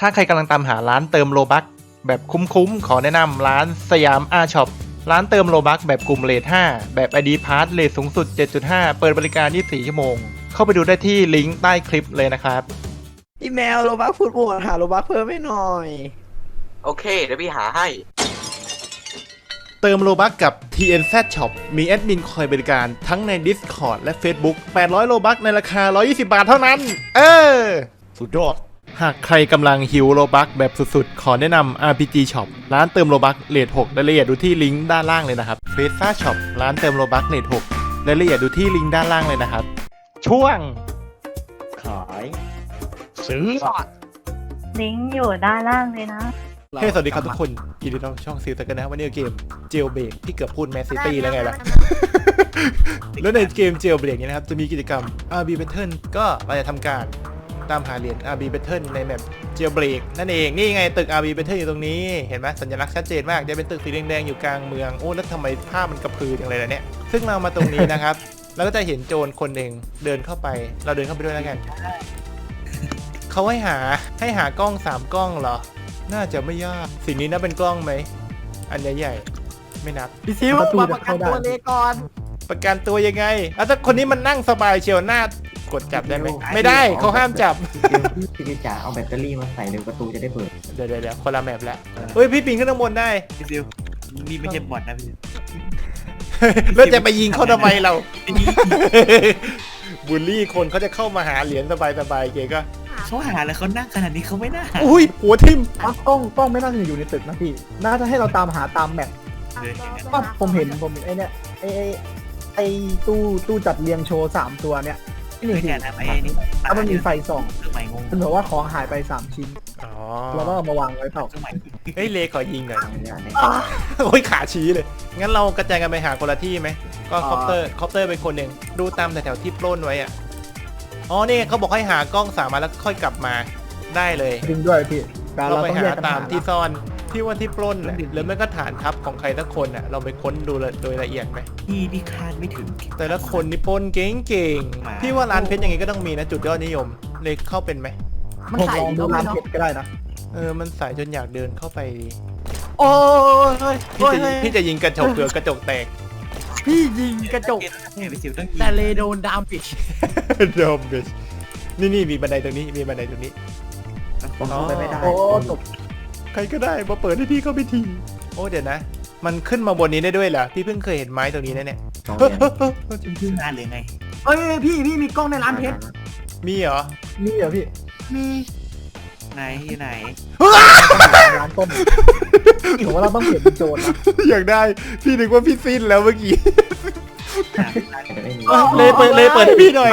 ถ้าใครกำลังตามหาร้านเติมโลบักแบบคุ้มๆ ขอแนะนำร้านสยามอาช็อปร้านเติมโลบักแบบกลุ่มเลท5แบบ ID p a s s เลทสูงสุด 7.5 เปิดบริการ 24 ชั่วโมง เข้าไปดูได้ที่ลิงก์ใต้คลิปเลยนะครับ พี่แมวโรบักพูดบวกหาโรบักเพิ่มให้หน่อย โอเค เดี๋ยวพี่หาให้ เติมโลบักกับ TNZ Shop มีแอดมินคอยบริการทั้งใน Discord และ Facebook 800 โลบักในราคา 120 บาทเท่านั้น เออ สุดยอด หากใครกำลังหิวโลบักแบบสุดๆ ขอแนะนำ RPG Shop ร้านเติมโลบักเลท6รายละเอียดดูที่ลิงก์ด้านล่างเลยนะครับ f a c e Shop ร้านเติมโลบักเลท6รายละเอียดดูที่ลิงก์ด้านล่างเลยนะครับ ช่วง ขายซื้อลิงก์อยู่ด้านล่างเลยนะเฮ้ยสวัสดีครับทุกคนยินดีต้อนรับช่องซิลตะกันนะวันนี้เกมเจลเบรกที่เกือบพูดแมสซิตี้แล้วไงล่ะแล้วในเกมเจลเบรกนี้นะครับจะมีกิจกรรม RB Battle ก็เราจะทำการ ตามหาเหรียญ RB Battle ในแมปเจลเบรกนั่นเอง นี่ไงตึก RB Battle อยู่ตรงนี้ เห็นไหมสัญลักษณ์ชัดเจนมาก จะเป็นตึกสีแดงๆอยู่กลางเมือง โอ้ แล้วทำไมภาพมันกระพืออย่างไรล่ะเนี่ย ซึ่งเรามาตรงนี้นะครับแล้วก็จะเห็นโจรคนหนึ่งเดินเข้าไป เราเดินเข้าไปด้วยแล้วกัน เขาให้หา ให้หากล้องสามกล้องเหรอ น่าจะไม่ยาก สิ่งนี้นับเป็นกล้องไหม อันใหญ่ๆไม่นับ พี่ซิวมาประกันตัวเลยก่อน ประกันตัวยังไงแล้วถ้าคนนี้มันนั่งสบายเชียวหน้ากดจับได้ไหมไม่ได้เขาห้ามจับ พี่พี่จ๋าเอาแบตเตอรี่มาใส่เดี๋ยวประตูจะได้เปิด เดี๋ยวเดี๋ยวเดี๋ยวคนละแมปแล้วเฮ้ยพี่ปิงขึ้นข้างบนได้ พี่ซิวนี่ไม่ใช่บอทนะพี่ซิวแล้วจะไปยิงเขาทำไมเรา บูลลี่คนเขาจะเข้ามาหาเหรียญสบายสบายๆเก๋ก็เขาหาแล้วเขานั่งขนาดนี้เขาไม่น่าหาอุ้ยหัวทิ่มอะกล้องกล้องไม่น่าจะอยู่ในตึกนะพี่ น่าจะให้เราตามหาตามแมปเลยอย่างนั้นก็ผมเห็นผมเห็นไอเนี้ยไอไอ ไอตู้ตู้จัดเรียงโชว์สามตัวเนี้ยนี่หนึ่งไม่ทีแค่นะไอ้นี่ถ้ามันมีไฟส่องเครื่องหมายงงมันบอกว่าของหายไปสามชิ้นอ๋อเราต้องเอามาวางไว้เปล่าเครื่องหมายเฮ้ยเลขอยิงหน่อยเอาเนี่ยเนี่ยโอ้ยขาชี้เลย งั้นเรากระจายกันไปหาคนละที่ไหม ก็คอปเตอร์คอปเตอร์เป็นคนหนึ่งดูตามแถวๆที่ปล้นไว้อะอ๋อนี่เขาบอกให้หากล้องสามมาแล้วค่อยกลับมาได้เลยจริงด้วยพี่การเราเราไปต้องหาแยกกันตามหาที่ซ่อน ที่ว่าที่ปล้นน่ะหรือไม่ก็ฐานทัพของใครสักคนอะเราไปค้นดูโดยละเอียดไหมที่ที่คาดไม่ถึง แต่ละคนนี่ปล้นเก่งมาๆพี่ว่าร้านเพชรยังไงก็ต้องมีนะจุดยอดนิยมเลยเข้าเป็นไหมผมลองดูร้านเพชรก็ได้นะเออมันสายจนอยากเดินเข้าไปดีโอ้ยเฮ้ยพี่เฮ้ยจะเฮ้ยพี่จะยิงกระจกเผื่อกระจกแตก พี่ยิงกระจก เนี่ยพี่ซิวต้องแต่เลโดนดามปิดโดมเบชนี่นี่มีบันไดตรงนี้มีบันไดตรงนี้ผมเข้าไปไม่ได้โอ้ตก ใครก็ได้มาเปิดให้พี่เข้าไปทีโอ้เดี๋ยวนะ มันขึ้นมาบนนี้ได้ด้วยเหรอพี่เพิ่งเคยเห็นไม้ตรงนี้นะเนี่ยสองเหรียญเฮ้เฮ้ยชื่องานหรือไงเฮ้ยพี่พี่มีกล้องในร้านเพชรมีเหรอนี่เหรอพี่มีไหนที่ไหนร้านต้นผมว่าเราต้องเปลี่ยนเป็นโจรนะอยากได้พี่นึกว่าพี่สิ้นแล้วเมื่อกี้หาร้านไม่มีเลเปิดเลเปิดให้พี่หน่อย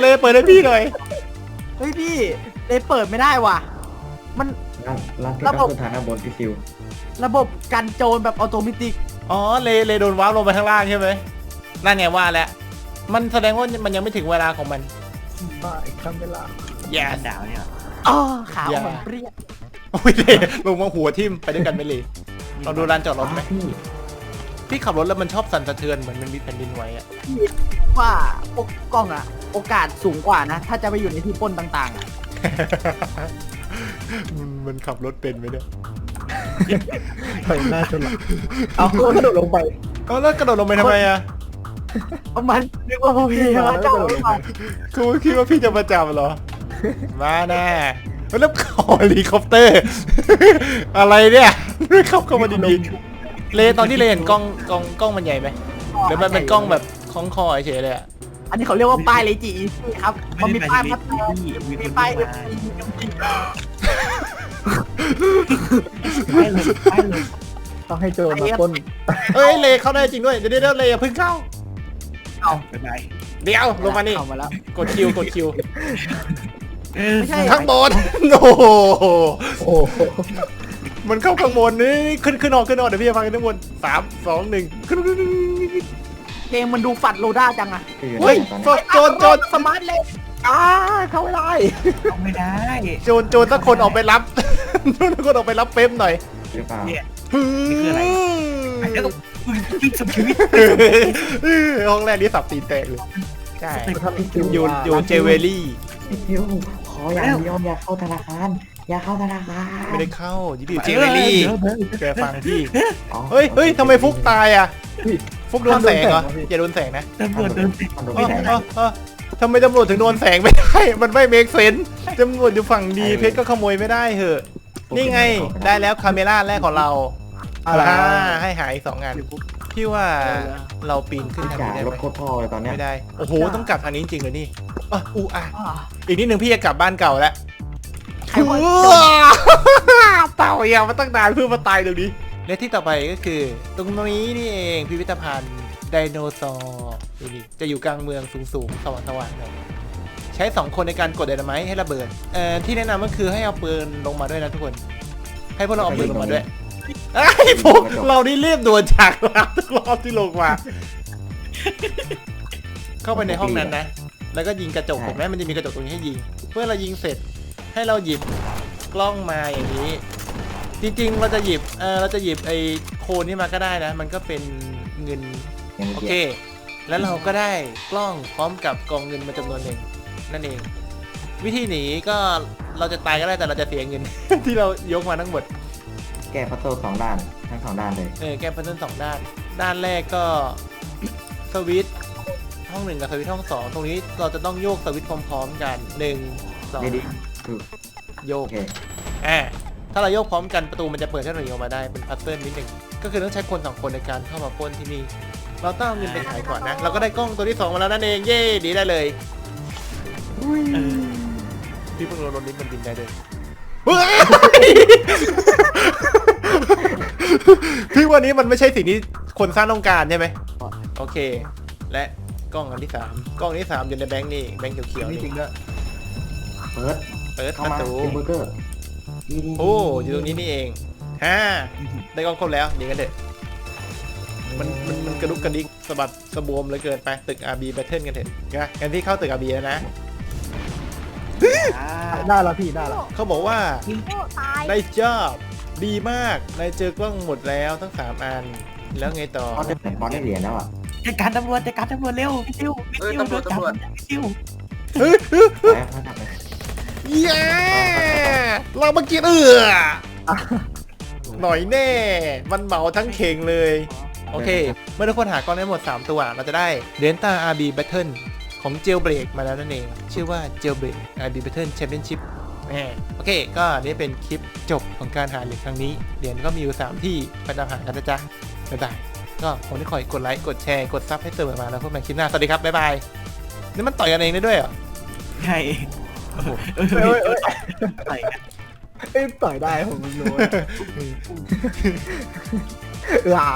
เลเปิดให้พี่หน่อยเฮ้ยพี่เลยเปิดไม่ได้ว่ะ มัน ร้านร้านที่ระบบ ต้องขึ้นฐานบนพี่ซิวระบบกันโจรแบบออโตเมติกอ๋อเลเลโดนว้าวลงไปข้างล่างใช่ไหมนั่นไงว่าแล้วมันแสดงว่ามันยังไม่ถึงเวลาของมัน มาอีกครั้งเวลาแย่ร้านดาวเนี่ยเหรออ๋อขาวเหมือนเปรี้ยวโอ้ยเลลงมาหัวทิ่มไปด้วยกันไหมเลลองดูร้านจอดรถไหมพี่ พี่ขับรถแล้วมันชอบสั่นสะเทือนเหมือนมันมีแผ่นดินไหวอะว่าพวกกล้องอะโอกาสสูงกว่านะ ถ้าจะไปอยู่ในที่ปล้นต่างๆอะ มันมันขับรถเป็นไหมเนี่ยไปหน้าชนหลังเอากระโดดลงไปเอาแล้วกระโดดลงไปทำไมอะเพราะมันนึกว่าพี่มาเจ้าหรือเปล่าคือคิดว่าพี่จะมาจับเหรอ มาแน่แล้วขอเฮลิคอปเตอร์ อะไรเนี่ยเข้าเข้ามาดีๆเลตอนที่เลเห็นกล้องกล้องกล้องมันใหญ่ไหมหรือมันเป็นกล้องแบบคล้องคอเฉยๆเลยอะ อันนี้เขาเรียกว่าป้ายเลจีครับมันมีป้ายมัดมีตัวมีมีคนป้ายมาเอฟป้ายเลยป้ายเลยต้องให้โจรมาปล้นเอ้ยเลเข้าได้จริงด้วย เดี๋ยวเดี๋ยวเลอย่าเพิ่งเข้าบ๊ายบายเดี๋ยวลงมานี่ เข้ามาแล้ว กดคิวกดคิวเออไม่ใช่ข้างบน โอ้โห โอ้โหมันเข้าข้างบนนี่ขึ้นขึ้นออกขึ้นออกเดี๋ยวพี่จะฟังกันทั้งบนสามสองหนึ่งขึ้นขึ้นขึ้น เพลงมันดูฝัดโลด้าจังอะพี่อยู่เฮ้ยไหนตอนโจนี้รโจรโจรสมาร์ทเลยอ่าเข้าไม่ได้เอาไม่ได้โจรโจรสักคนออกไปรับโจรสักคนออกไปรับเป๊มหน่อยหรือเปล่าเนี่ยนี่คืออะไรแล้วก็มึงยิ่งสุดชีวิตห้องแรกนี้สับตีนแตกเลยใช่ถ้าพี่ซิวอยู่มาอยู่เจเวลี่พี่ซิวขออย่างเดียวอย่าเข้าธนาคารอย่าเข้าธนาคารไม่ได้เข้ายิปปี้เจเวลี่เดี๋ยวเดี๋ยวแกฟังพี่อ๋อเฮ้ยเฮ้ยทำไมฟุกตายอะพี่ ฟุกโดนแสงเหรอโดนแสงเหรอพี่อย่าโดนแสงนะตำรวจเดินติดมันโดนเอ้าไม่ได้เอ้าเอ้าทำไมตำรวจถึงโดนแสงไม่ได้ มันไม่เมคเซนตำรวจอยู่ฝั่งดีเพชรก็ขโมยไม่ได้เหอะ นี่ไงได้แล้วคาเมล่าแรกของเราอะไรอ่าให้หายอีกสองงานพี่ว่าเราปีนขึ้นทางจ่านี้ได้รไหถม โคตรพ่อเลยตอนเนี้ยไม่ได้ โอ้โห ต้องกลับทางนี้จริงๆเลยนี่อะอูอะอ่าอีกนิดนึงพี่จะกลับบ้านเก่าแล้วใครว่าเต่าอยางมาตั้งนานเพื่อมาตายตรงนี้ และที่ต่อไปก็คือ ตรงนี้นี่เองพิพิธภัณฑ์ไดโนเสาร์ดูดิจะอยู่กลางเมืองสูงๆสว่างสว่างๆหน่อยใช้สองคนในการกดไดนาไมให้ระเบิดเอ่อที่แนะนำก็คือให้เอาปืนลงมาด้วยนะทุกคน ให้พวกเราเอาปืนลงมาด้วยไอ้พวกเรานี่เรียบโดนฉากหลังทุกรอบที่ลงมาเข้าไปในห้องนั้นนะ แล้วก็ยิงกระจกเห็นไหมมันจะมีกระจกตรงนี้ให้ยิง เมื่อเรายิงเสร็จให้เราหยิบกล้องมาอย่างนี้ จริงๆ เราจะหยิบ เออเราจะหยิบไอ้โคนนี้มาก็ได้นะ มันก็เป็นเงินอย่างโอเมื่อเคกี้แล้วเราก็ได้กล้องพร้อมกับกองเงินมาจำนวนหนึ่งนั่นเอง วิธีหนีก็เราจะตายก็ได้แต่เราจะเสียเงิน ที่เรายกมาทั้งหมด แก้พัซเซิลสองด้านทั้งสองด้านเลย เออแก้พัซเซิลสองด้าน ด้านแรกก็ สวิตช์ห้องหนึ่งกับสวิตช์ห้องสองตรงนี้เราจะต้องโยกสวิตช์พร้อม ๆ กันหนึ่งสองดีดีคือโยโอกเค อ่า ถ้าเราโยกพร้อมกันประตูมันจะเปิดให้เราหนีออกมาได้เป็นพัซเซิลนิดหนึ่งก็คือต้องใช้คนสองคนในการเข้ามาปล้นที่นี่ เราต้องเอาเงินไปขายก่อนนะ เราก็ได้กล้องตัวที่สองมาแล้วนั่นเองเย่ดีได้เลยพี่เพิ่งโดนรถนี้มันบินได้เลยเฮ้ยพี่วันนี้มันไม่ใช่สิ่งที่คนสร้างต้องการใช่ไหมโอเค และกล้องอันที่สามกล้องที่สามอยู่ในแบงค์นี่แบงค์เขียวๆนี่นี่จริงด้วยเปิดเปิดเข้าประมาตูกินเบอร์เกอร์ดีดี โอ้อยู่ตรงนี้นี่เองฮ่าได้กล้องครบแล้วดีกันเถอะมันมันมันกระดุกกระดิกสะบัดสะบวมเหลยเกินไปตึก RB Battle กันเถอะนะงั้นที่เข้าตึก RB แล้วนะ ได้แล้วพี่ได้แล้วเขาบอกว่าตายได้จอบดีมากนายเจอกล้องหมดแล้วทั้ง 3 อัน แล้วไงต่อเขาได้บอลได้เหรียญแล้วอะจัดการตำรวจจัดการตำรวจเร็วพี่ซิวพี่เอ้ยซิวตำรวจโดนจับตำรวจพี่ซิวไป เขาทำไปเย้เรามากินเอือหน่อยแน่ มันเหมาทั้งเข่งเลย โอเค เมื่อทุกคนหากล้องได้หมด 3 ตัว เราจะได้เดนต้า RB Battle ของ Jailbreak มาแล้วนั่นเอง ชื่อว่า Jailbreak RB Battle Championship แหมโอเค ก็นี่เป็นคลิปจบของการหาเหรียญครั้งนี้ เหรียญก็มีอยู่ 3 ที่ไปตามหากันนะจ๊ะบ๊ายบาย ก็ผมที่คอยกดไลค์ กดแชร์ กดซับให้เสมมาแล้วพบกันคลิปหน้า สวัสดีครับ บ๊ายบาย นี่มันต่อยกันเองได้ด้วยเหรอ ใช่ เออเอ้ยเอ้ยใส่กันเอ้ยต่อยได้ผมรู้หลา